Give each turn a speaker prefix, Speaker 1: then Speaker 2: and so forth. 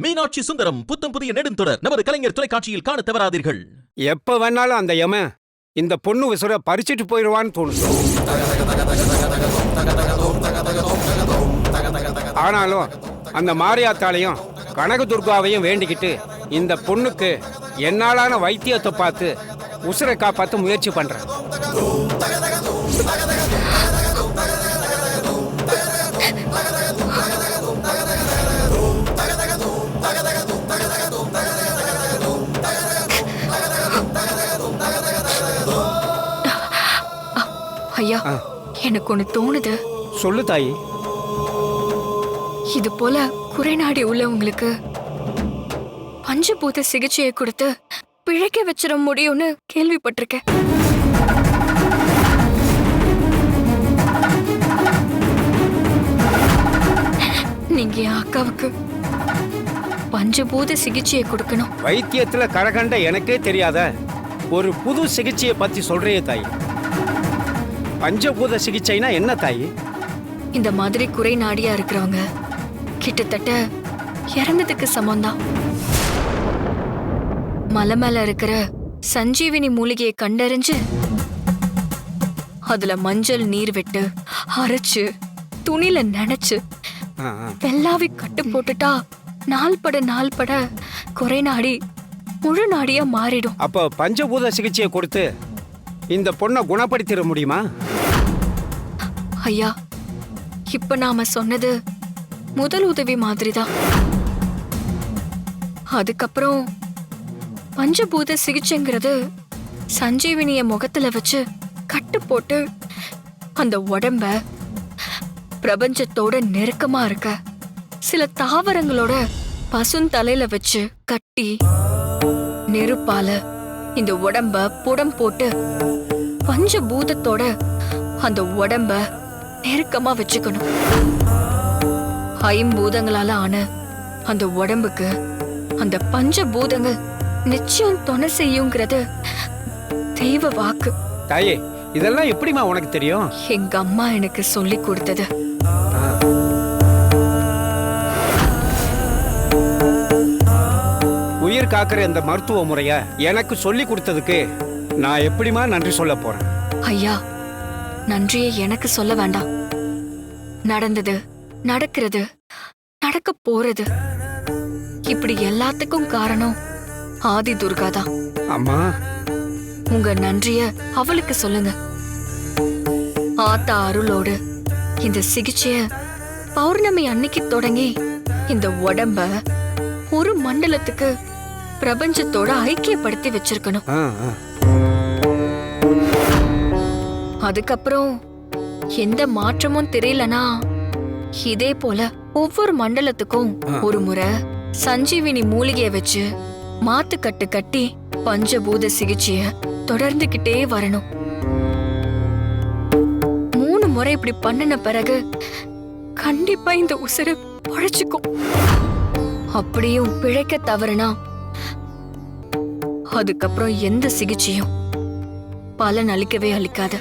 Speaker 1: மீனாட்சி சுந்தரம் புத்தம் புதிய நெடுந்தொடர். நமது கலைஞர் தொலைக்காட்சியில் காணத் தவறாதீர்கள்.
Speaker 2: எப்ப வேணாலும் அந்த யம இந்த பொண்ணு விசுர பறிச்சுட்டு போயிடுவான்னு தோணுது. ஆனாலும் அந்த மாரியாத்தாலையும் கனக துர்காவையும் வேண்டிக்கிட்டு இந்த பொண்ணுக்கு என்னாலான வைத்தியத்தை பார்த்து உசுரை காப்பாற்ற முயற்சி பண்றேன்.
Speaker 3: ஐயா. எனக்கு ஒண்ணு தோணுது.
Speaker 2: சொல்லு தாயி.
Speaker 3: இது போல குறைநாடி உள்ளவங்களுக்கு பஞ்சபூத சிகிச்சையை கொடுத்து பிழைக்க வச்சிட முடியும்னு கேள்விப்பட்டிருக்கேன். நீங்க என் அக்காவுக்கு பஞ்சபூத சிகிச்சையை கொடுக்கணும்.
Speaker 2: வைத்தியத்துல கரகண்ட எனக்கே தெரியாத ஒரு புது சிகிச்சையை பத்தி சொல்றியே தாயி. பஞ்சபூத சிகிச்சைனா என்ன தாயி?
Speaker 3: இந்த மாதிரி குறை நாடியா இருக்கிறவங்க கிட்டத்தட்ட இறந்ததுக்கு சமம்தான். மலை மேல இருக்கிற சஞ்சீவினி மூலிகையை கண்டறிஞ்சு அதுல மஞ்சள் நீர் விட்டு அரைச்சு துணில நனைச்சு. வெள்ளாவி கட்டு போட்டுட்டா நாள் பட நாள் பட குறை நாடி முழு நாடியா மாறிடும்.
Speaker 2: அப்போ பஞ்சபூத சிகிச்சையை கொடுத்து இந்த பொண்ணை குணப்படுத்திட முடியுமா?
Speaker 3: ஐயா இப்ப நாம சொன்னது முதல் உதவி மாதிரிதான். அதுக்கப்புறம் பஞ்சபூத சிகிச்சைங்கிறது சஞ்சீவினிய முகத்துல வச்சு கட்டு போட்டு அந்த உடம்ப பிரபஞ்சத்தோட நெருக்கமா இருக்க சில தாவரங்களோட பசுந்தலையில வச்சு கட்டி நெருப்பால இந்த உடம்ப புடம் போட்டு பஞ்சபூதத்தோட அந்த உடம்ப நெருக்கமா வச்சுக்கணும். ஐம்பூதங்களால ஆன அந்த உடம்புக்கு அந்த பஞ்சபூதங்கள் நிச்சயம் துணை செய்யுங்கிறது தெய்வ வாக்கு.
Speaker 2: தாயே இதெல்லாம் எப்படிம்மா உனக்கு தெரியும்?
Speaker 3: எங்க அம்மா எனக்கு சொல்லி கொடுத்தது.
Speaker 2: உயிர் காக்கிற இந்த மருத்துவ முறைய எனக்கு சொல்லி கொடுத்ததுக்கு நான் எப்படிம்மா நன்றி சொல்ல போறேன்?
Speaker 3: ஐயா நன்றியை எனக்கு சொல்ல வேண்டாம். நடந்தது நடக்கிறது நடக்க போறது. இப்படி எல்லாத்துக்கும் காரணம் ஆதி துர்கா தான்.
Speaker 2: அம்மா.
Speaker 3: உங்க நன்றிய அவளுக்கு சொல்லுங்க. ஆத்தா அருளோடு இந்த சிகிச்சைய பௌர்ணமி அன்னைக்கு தொடங்கி இந்த உடம்ப ஒரு மண்டலத்துக்கு பிரபஞ்சத்தோட ஐக்கியப்படுத்தி வச்சிருக்கணும். அதுக்கப்புறம் எந்த மாற்றமும் தெரியலனா இதே போல ஒவ்வொரு மண்டலத்துக்கும் ஒரு முறை சஞ்சீவினி மூலிகைய வச்சு மாத்துக்கட்டு கட்டி பஞ்சபூத சிகிச்சைய தொடர்ந்துகிட்டே வரணும். மூணு முறை இப்படி பண்ணின பிறகு கண்டிப்பா இந்த உசுறு பொழைச்சுக்கும். அப்படியும் பிழைக்க தவறுனா அதுக்கப்புறம் எந்த சிகிச்சையும் பலன் அளிக்கவே அளிக்காது.